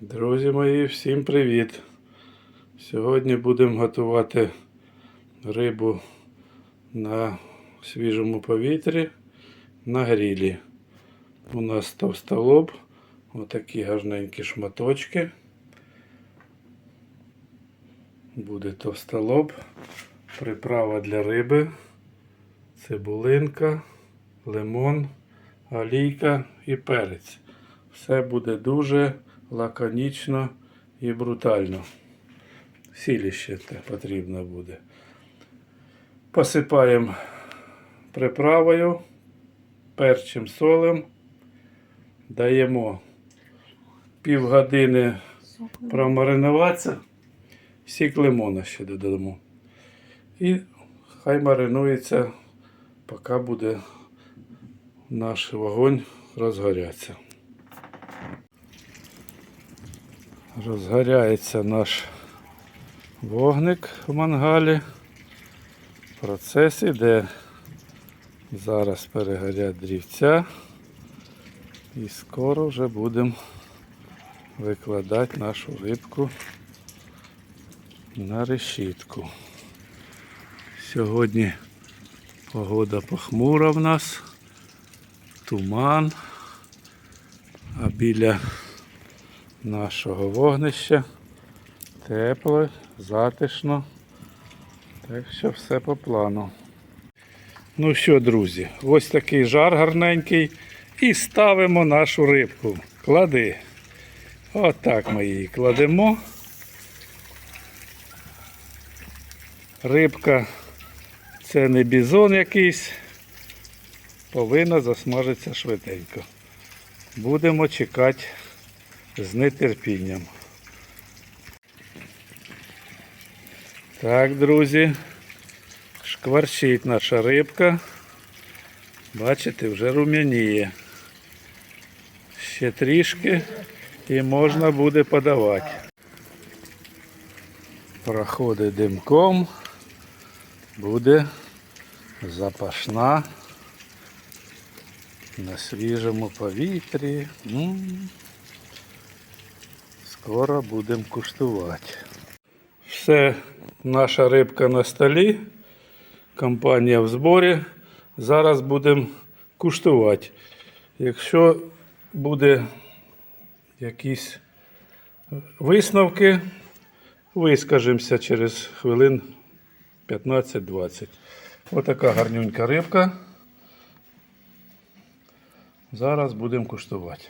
Друзі мої, всім привіт! Сьогодні будемо готувати рибу на свіжому повітрі на грілі. У нас товстолоб, отакі гарненькі шматочки. Буде товстолоб, приправа для риби, цибулинка, лимон, олійка і перець. Все буде дуже лаконічно і брутально. Сілі ще потрібно буде. Посипаємо приправою, перчим солем, даємо півгодини промаринуватися, сік лимона ще додамо. І хай маринується, поки буде наш вогонь розгорятися. Розгоряється наш вогник в мангалі. Процес іде. Зараз перегорять дрівця. І скоро вже будемо викладати нашу рибку на решітку. Сьогодні погода похмура в нас, туман, а біля нашого вогнища. Тепло, затишно. Так що все по плану. Ну що, друзі, ось такий жар гарненький. І ставимо нашу рибку. Клади. Отак ми її кладемо. Рибка це не бізон якийсь. Повинна засмажитися швиденько. Будемо чекати з нетерпінням. Так, друзі, шкварчить наша рибка. Бачите, вже рум'яніє. Ще трішки і можна буде подавати. Проходить димком, буде запашна на свіжому повітрі. Скоро будемо куштувати. Все, наша рибка на столі. Компанія в зборі. Зараз будемо куштувати. Якщо буде якісь висновки, вискажемося через хвилин 15-20. Отака гарнюнька рибка. Зараз будемо куштувати.